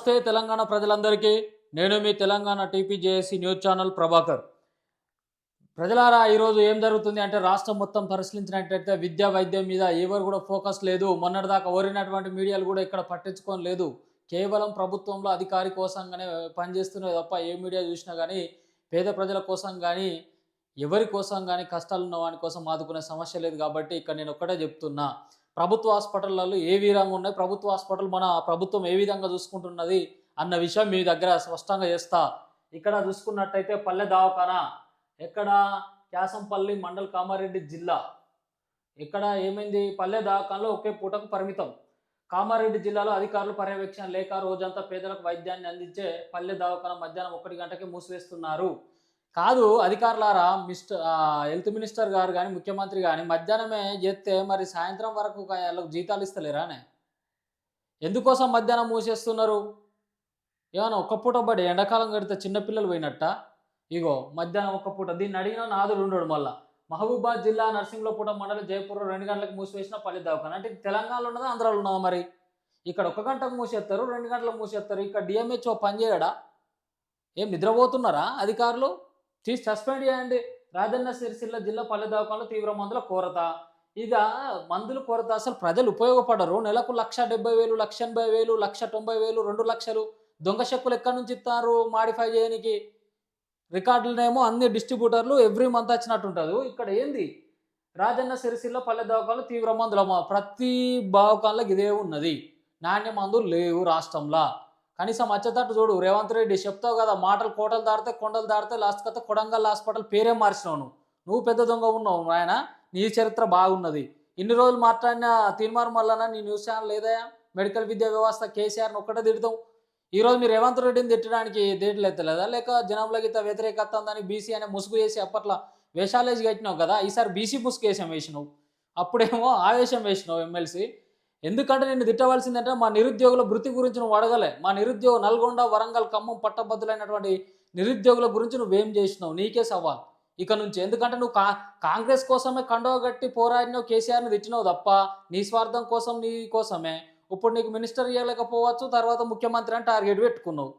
నమస్తే తెలంగాణ ప్రజలందరికీ. నేను మీ Telangana TPJAC news channel Prabhakar. ప్రజలారా ఈరోజు ఏం జరుగుతుంది అంటే రాష్ట్రం మొత్తం పరిశీలించినట్టయితే విద్యా వైద్యం మీద ఎవరు కూడా ఫోకస్ లేదు. మొన్నటిదాకా ఓరినటువంటి మీడియాలు కూడా ఇక్కడ పట్టించుకొని లేదు. కేవలం ప్రభుత్వంలో అధికారి కోసంగానే పనిచేస్తున్నాయి తప్ప ఏ మీడియా చూసినా కానీ పేద ప్రజల కోసం కానీ ఎవరి కోసం కానీ కష్టాలు ఉన్న వాని కోసం ఆదుకునే సమస్య లేదు కాబట్టి ఇక్కడ నేను ఒక్కటే చెప్తున్నా. ప్రభుత్వ హాస్పిటల్లో ఏ విధంగా ఉన్నాయి ప్రభుత్వ హాస్పిటల్ మన ప్రభుత్వం ఏ విధంగా చూసుకుంటున్నది అన్న విషయం మీ దగ్గర స్పష్టంగా చేస్తా. ఇక్కడ చూసుకున్నట్టయితే పల్లె దవాఖానా ఎక్కడ క్యాసంపల్లి మండల్ కామారెడ్డి జిల్లా. ఇక్కడ ఏమైంది? పల్లె దవాఖానలో ఒకే పూటకు పరిమితం. కామారెడ్డి జిల్లాలో అధికారులు పర్యవేక్షణ లేక రోజంతా పేదలకు వైద్యాన్ని అందించే పల్లె దవాఖాన మధ్యాహ్నం ఒకటి గంటకి మూసివేస్తున్నారు. కాదు అధికారులారా మిస్టర్ హెల్త్ మినిస్టర్ గారు కానీ ముఖ్యమంత్రి కానీ మధ్యాహ్నమే చేస్తే మరి సాయంత్రం వరకు వాళ్ళకు జీతాలు ఇస్తలేరానే ఎందుకోసం మధ్యాహ్నం మూసేస్తున్నారు? ఏమన్నా ఒక్క పూట పడి ఎండాకాలం కడితే చిన్నపిల్లలు పోయినట్ట? ఇగో మధ్యాహ్నం ఒక్క పూట. దీన్ని అడిగిన నాదుడు ఉండడు మళ్ళా. మహబూబాద్ జిల్లా నర్సింగ్లపూట మండలం జయపూర్ రెండు గంటలకు మూసివేసిన పల్లె దవాఖాన? అంటే తెలంగాణలో ఉన్నదా ఆంధ్రాలో ఉన్నదా మరి? ఇక్కడ ఒక గంటకు మూసేస్తారు రెండు గంటలకు మూసేస్తారు ఇక్కడ డిఎంహెచ్ఓ పనిచేయడా ఏం నిద్రపోతున్నారా అధికారులు? తీసి సస్పెండ్ చేయండి. రాజన్న సిరిసిల్ల జిల్లా పల్లె దవాఖానలో తీవ్ర మందుల కొరత. ఇక మందుల కొరత అసలు ప్రజలు ఉపయోగపడరు. నెలకు లక్ష డెబ్బై వేలు లక్ష ఎనభై వేలు లక్ష తొంభై వేలు రెండు లక్షలు దొంగ చెక్కులు ఎక్కడి నుంచి ఇస్తారు? మాడిఫై చేయడానికి రికార్డులనేమో అన్ని డిస్ట్రిబ్యూటర్లు ఎవ్రీ మంత్ వచ్చినట్టు ఉంటుంది ఇక్కడ ఏంది? రాజన్న సిరిసిల్ల పల్లె దవాఖానలో తీవ్ర మందుల ప్రతి దవాఖానలో ఇదే ఉన్నది. నాణ్య మందులు లేవు రాష్ట్రంలో. కనీసం వచ్చేటట్టు చూడు రేవంత్ రెడ్డి చెప్తావు కదా మాటలు కోటలు దాడితే కొండలు దాడితే లాస్ట్ కథ కొడంగల్ హాస్పిటల్ పేరే మార్చినావు నువ్వు. నువ్వు పెద్ద దొంగ ఉన్నావు ఆయన నీ చరిత్ర బాగున్నది. ఇన్ని రోజులు మాట్లాడిన తీర్మార్ మల్లన నీ న్యూస్ ఛానల్ లేదయా మెడికల్ విద్యా వ్యవస్థ కేసీఆర్ని ఒక్కటే తిడతాం ఈరోజు మీరు రేవంత్ రెడ్డిని తిట్టడానికి దేంట్లో ఎత్తలేదా? లేక జనంలో గీత వ్యతిరేకత ఉందని బీసీ అనే ముసుగు వేసి అప్పట్లో వేషాలేజ్ కట్టినావు కదా? ఈసారి బీసీ ముసుగు వేసాం వేసినావు. అప్పుడేమో ఆవేశం వేసినావు ఎమ్మెల్సీ. ఎందుకంటే నేను తిట్టవలసిందంటే మా నిరుద్యోగుల వృత్తి గురించి నువ్వు అడగలే. మా నిరుద్యోగ నల్గొండ వరంగల్ ఖమ్మం పట్టభద్రులైనటువంటి నిరుద్యోగుల గురించి నువ్వేం చేసినావు? నీకే సవాల్. ఇక నుంచి ఎందుకంటే నువ్వు కా కాంగ్రెస్ కోసమే కండవ గట్టి పోరాడినావు కేసీఆర్ని తిట్టినావు తప్ప నీ స్వార్థం కోసం నీ కోసమే. ఇప్పుడు నీకు మినిస్టర్ ఇవ్వలేకపోవచ్చు తర్వాత ముఖ్యమంత్రి అని టార్గెట్ పెట్టుకున్నావు.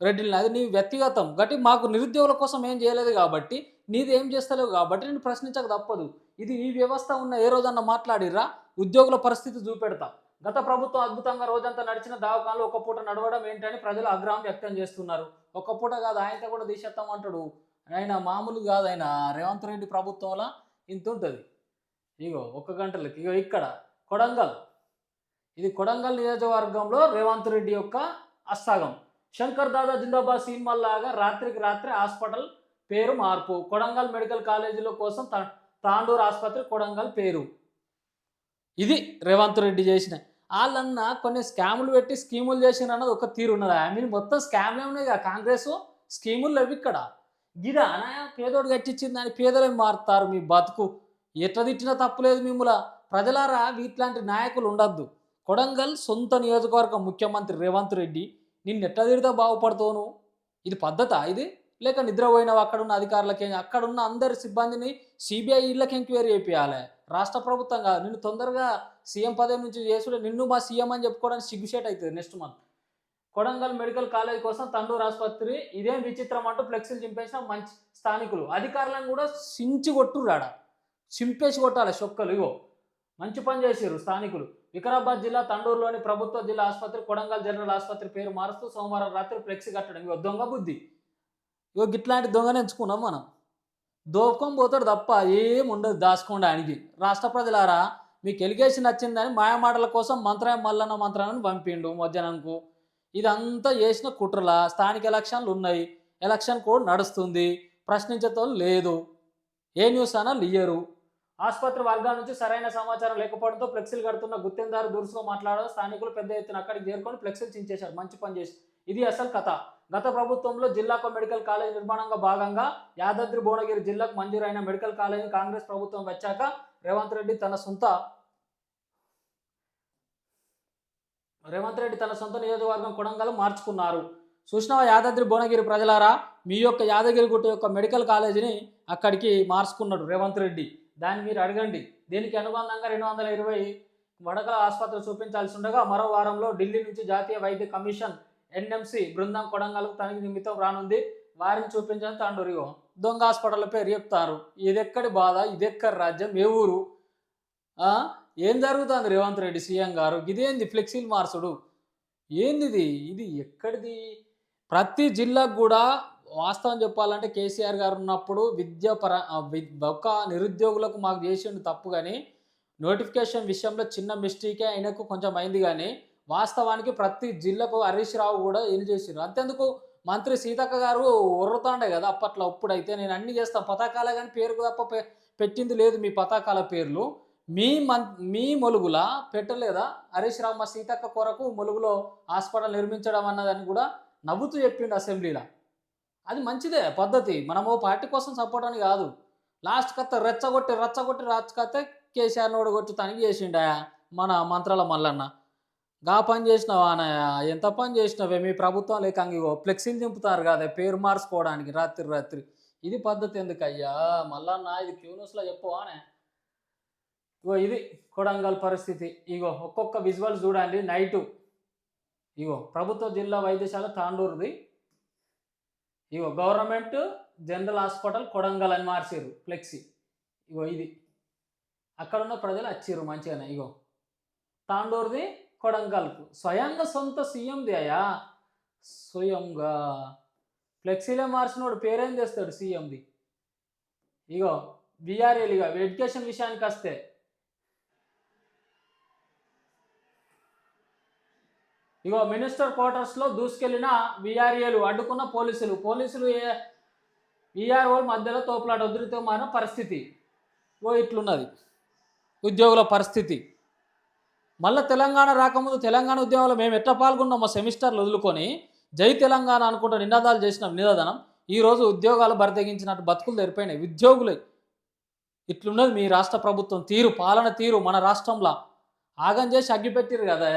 రెడ్డిని అది నీ వ్యక్తిగతం. గట్టి మాకు నిరుద్యోగుల కోసం ఏం చేయలేదు కాబట్టి నీది ఏం చేస్తలేవు కాబట్టి నేను ప్రశ్నించక తప్పదు. ఇది ఈ వ్యవస్థ ఉన్న ఏ రోజన్నా మాట్లాడిర్రా? ఉద్యోగుల పరిస్థితి చూపెడతా. గత ప్రభుత్వం అద్భుతంగా రోజంతా నడిచిన దావకాలు ఒక పూట నడవడం ఏంటని ప్రజలు ఆగ్రహం వ్యక్తం చేస్తున్నారు. ఒక పూట కాదు ఆయనతో కూడా తీసేస్తాం అంటాడు. ఆయన మామూలు కాదు ఆయన. రేవంత్ రెడ్డి ప్రభుత్వంలో ఇంత ఉంటుంది. ఇగో ఒక్క గంటలకి. ఇగో ఇక్కడ కొడంగల్. ఇది కొడంగల్ నియోజకవర్గంలో రేవంత్ రెడ్డి యొక్క అస్సాగం. శంకర్ దాదా జిందాబాద్ సినిమాలాగా రాత్రికి రాత్రి హాస్పిటల్ పేరు మార్పు. కొడంగల్ మెడికల్ కాలేజీలో కోసం తాండూరు ఆసుపత్రి కొడంగల్ పేరు. ఇది రేవంత్ రెడ్డి చేసిన. వాళ్ళన్న కొన్ని స్కాములు పెట్టి స్కీములు చేసిన అన్నది ఒక తీరు ఉన్నది? ఐ మీన్ మొత్తం స్కామ్లే ఉన్నాయి కదా కాంగ్రెస్? స్కీములు లేవు ఇక్కడ. గిదా అనాయ పేదోడు గట్టించింది అని పేదలే మారుతారు మీ బతుకు? ఎట్లా తిట్టినా తప్పులేదు మిమ్మల. ప్రజలారా వీట్లాంటి నాయకులు ఉండద్దు. కొడంగల్ సొంత నియోజకవర్గం ముఖ్యమంత్రి రేవంత్ రెడ్డి నిన్ను ఎట్లా తిడితే బాగుపడుతోను ఇది పద్ధత ఇది? లేక నిద్రపోయినావు అక్కడున్న అధికారులకి అక్కడున్న అందరి సిబ్బందిని సిబిఐ ఇళ్ళకి ఎంక్వైరీ చేయాలి రాష్ట్ర ప్రభుత్వం కాదు. నిన్ను తొందరగా సీఎం పదవి నుంచి చేసుడు నిన్ను మా సీఎం అని చెప్పుకోవడానికి సిగ్గుషేట్ అవుతుంది next month Kodangal medical college కోసం తండూరు ఆసుపత్రి ఇదేం విచిత్రం అంటూ ఫ్లెక్సీలు చింపేసిన మంచి స్థానికులు. అధికారులను కూడా సించి కొట్టురాడ చింపేసి కొట్టాలి చొక్కలు ఇగో. మంచి పని చేశారు స్థానికులు. వికారాబాద్ జిల్లా తండూరులోని ప్రభుత్వ జిల్లా ఆసుపత్రి కొడంగల్ జనరల్ ఆసుపత్రి పేరు మారుస్తూ సోమవారం రాత్రి ఫ్లెక్సీ కట్టడం. ఇగో దొంగ బుద్ధి. ఇగో గిట్లాంటి దొంగని ఎంచుకున్నాం మనం. దోపకం పోతాడు తప్ప ఏం ఉండదు దాచుకోండి ఆయనకి. రాష్ట్ర ప్రజలారా మీకు ఎలిగేషన్ వచ్చిందని మాయమాటల కోసం మంత్రం మల్లన్న మంత్రాన్ని పంపిండు మధ్యాహ్నంకు. ఇదంతా చేసిన కుట్రల స్థానిక ఎలక్షన్లు ఉన్నాయి. ఎలక్షన్ కోడ్ నడుస్తుంది. ప్రశ్నించతో లేదు. ఏ న్యూస్ అన్నా లియ్యరు. ఆసుపత్రి వర్గాల నుంచి సరైన సమాచారం లేకపోవడంతో ఫ్లెక్సీలు కడుతున్న గుత్తేందారు దురుసుగా మాట్లాడడం స్థానికులు పెద్ద ఎత్తున అక్కడికి చేరుకొని ఫ్లెక్సీలు చించేశారు. మంచి పని చేసి ఇది అసలు కథ. గత ప్రభుత్వంలో జిల్లాకు మెడికల్ కాలేజ్ నిర్మాణంగా భాగంగా యాదాద్రి భువనగిరి జిల్లాకు మంజూరైన మెడికల్ కాలేజీని కాంగ్రెస్ ప్రభుత్వం వచ్చాక రేవంత్ రెడ్డి తన సొంత రేవంత్ రెడ్డి తన సొంత నియోజకవర్గం కొడంగల్ మార్చుకున్నారు. చూసినావా యాదాద్రి భువనగిరి ప్రజలారా? మీ యొక్క యాదగిరి గుట్ట యొక్క మెడికల్ కాలేజీని అక్కడికి మార్చుకున్నాడు రేవంత్ రెడ్డి. దాన్ని మీరు అడగండి. దీనికి అనుబంధంగా రెండు వందల ఇరవై వడకల ఆసుపత్రి చూపించాల్సి ఉండగా మరో వారంలో ఢిల్లీ నుంచి జాతీయ వైద్య కమిషన్ ఎన్ఎంసి బృందం కొడంగల్కు తనకి నిమిత్తం రానుంది. వారిని చూపించని తాండూరు దొంగ హాస్పిటల్ పేరు చెప్తారు. ఇదెక్కడి బాధ? ఇదెక్కడి రాజ్యం? ఏ ఊరు? ఏం జరుగుతుంది రేవంత్ రెడ్డి సీఎం గారు? ఇదేంది ఫ్లెక్సీలు మార్చుడు? ఏంది ఇది ఎక్కడిది? ప్రతి జిల్లాకు కూడా వాస్తవం చెప్పాలంటే కేసీఆర్ గారు ఉన్నప్పుడు విద్యాపర వి- ఒక నిరుద్యోగులకు మాకు చేసిండు తప్పు కానీ నోటిఫికేషన్ విషయంలో చిన్న మిస్టేకే ఆయనకు కొంచెం అయింది కానీ వాస్తవానికి ప్రతి జిల్లాకు హరీష్ రావు కూడా ఏం చేసిండ్రు? అంతెందుకు మంత్రి సీతక్క గారు ఉర్రుతాండే కదా అప్పట్లో ఇప్పుడైతే నేను అన్ని చేస్తాను పథకాలే కానీ పేరుకు తప్ప పె- పెట్టింది లేదు మీ పథకాల పేర్లు. మీ మన్ మీ మొలుగుల పెట్టలేదా హరీష్ రావు మా సీతక్క కొరకు మొలుగులో హాస్పిటల్ నిర్మించడం అన్నదని కూడా నవ్వుతూ చెప్పిండు అసెంబ్లీలో. అది మంచిదే పద్ధతి. మనము పార్టీ కోసం సపోర్ట్ అని కాదు. లాస్ట్ కత్త రెచ్చగొట్టి రెచ్చగొట్టి రచ్చకత్తే కేసీఆర్ నోడు కొట్టి తనకి చేసిండా మన మంత్రాల మల్లన్న. గా పని చేసినావా అన్నయ్య? ఎంత పని చేసినావే? మీ ప్రభుత్వం లేక అంగిగో ఫ్లెక్సీలు దింపుతారు కదా పేరు మార్చుకోవడానికి రాత్రి రాత్రి. ఇది పద్ధతి ఎందుకు అయ్యా నా ఇది క్యూనూస్లో చెప్పవానే ఇగో ఇది కొడంగల్ పరిస్థితి. ఇగో ఒక్కొక్క విజువల్స్ చూడండి నైటు. ఇగో ప్రభుత్వ జిల్లా వైద్యశాల తాండూరుది. ఇగో గవర్నమెంట్ జనరల్ హాస్పిటల్ కొడంగల్ అని మార్చారు ఫ్లెక్సీ. ఇగో ఇది. అక్కడ ఉన్న ప్రజలు వచ్చిర్రు మంచిగానే ఇగో. తాండూరుది కొడంగల్కు. స్వయంగా సొంత సీఎంది అయ్యా? స్వయంగా. ఫ్లెక్సీలే మార్చినోడు పేరేం చేస్తాడు సీఎంది ఇగో బీఆర్ఎల్ ఇక ఎడ్యుకేషన్ విషయానికి వస్తే. ఇగో మినిస్టర్ క్వార్టర్స్లో దూసుకెళ్ళిన బీఆర్ఏలు అడ్డుకున్న పోలీసులు. పోలీసులు విఆర్ఓ మధ్యలో తోపులాట ఉధృతమైన పరిస్థితి. ఓ ఇట్లున్నది. ఉద్యోగుల పరిస్థితి. మళ్ళీ తెలంగాణ రాకముందు తెలంగాణ ఉద్యమంలో మేము ఎట్లా పాల్గొన్నాం మా సెమిస్టర్లు వదులుకొని జై తెలంగాణ అనుకుంటూ నినాదాలు చేసిన నినాదనం ఈరోజు ఉద్యోగాలు బరితెగించినట్టు బతుకులు తెరిపోయినాయి. ఉద్యోగులే. ఇట్లున్నది మీ రాష్ట్ర ప్రభుత్వం తీరు పాలన తీరు మన రాష్ట్రంలో. ఆగం చేసి అగ్గిపెట్టిరు కదా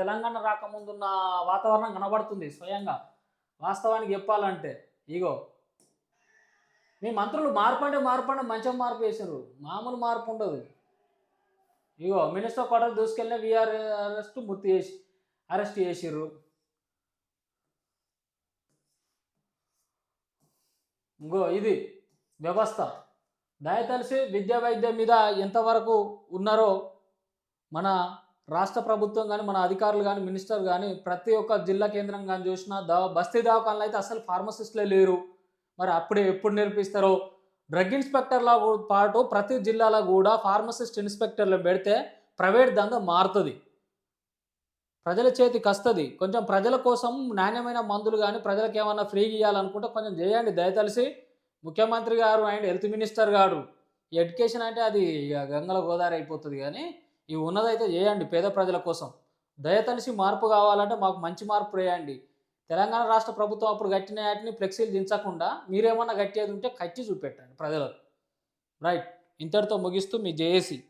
తెలంగాణ రాకముందున్న వాతావరణం కనబడుతుంది స్వయంగా. వాస్తవానికి చెప్పాలంటే ఇగో మీ మంత్రులు మార్పు అంటే మార్పు అంటే మంచిగా మార్పు చేశారు మామూలు మార్పు ఉండదు. ఇగో మినిస్టర్ క్వార్టర్ దూసుకెళ్ళిన విఆర్ అరెస్ట్ ముర్తి చేసి అరెస్ట్ చేసిర్రు. ఇంకో ఇది వ్యవస్థ. దయతలిసి విద్యా వైద్యం మీద ఎంతవరకు ఉన్నారో మన రాష్ట్ర ప్రభుత్వం కానీ మన అధికారులు కానీ మినిస్టర్ కానీ ప్రతి ఒక్క జిల్లా కేంద్రం కానీ చూసినా దా బస్తీ దవాఖానలు అయితే అసలు ఫార్మసిస్ట్లే లేరు. మరి అప్పుడే ఎప్పుడు నేర్పిస్తారో డ్రగ్ ఇన్స్పెక్టర్ల పాటు ప్రతి జిల్లాలో కూడా ఫార్మసిస్ట్ ఇన్స్పెక్టర్లు పెడితే ప్రైవేట్ దంగ మారుతుంది. ప్రజల చేతికి వస్తుంది కొంచెం ప్రజల కోసం నాణ్యమైన మందులు కానీ ప్రజలకు ఏమన్నా ఫ్రీగా ఇవ్వాలనుకుంటే కొంచెం చేయండి. దయతలిసి ముఖ్యమంత్రి గారు అండ్ హెల్త్ మినిస్టర్ గారు ఎడ్యుకేషన్ అంటే అది గంగల గోదావరి అయిపోతుంది కానీ ఇవి ఉన్నదైతే చేయండి పేద ప్రజల కోసం. దయతలిసి మార్పు కావాలంటే మాకు మంచి మార్పు వేయండి తెలంగాణ రాష్ట్ర ప్రభుత్వం అప్పుడు కట్టిన వాటిని ఫ్లెక్సీలు దించకుండా మీరేమన్నా కట్టేది ఉంటే కట్టి చూపెట్టండి ప్రజలకు. రైట్. ఇంతటితో ముగిస్తూ మీ జేఏసీ.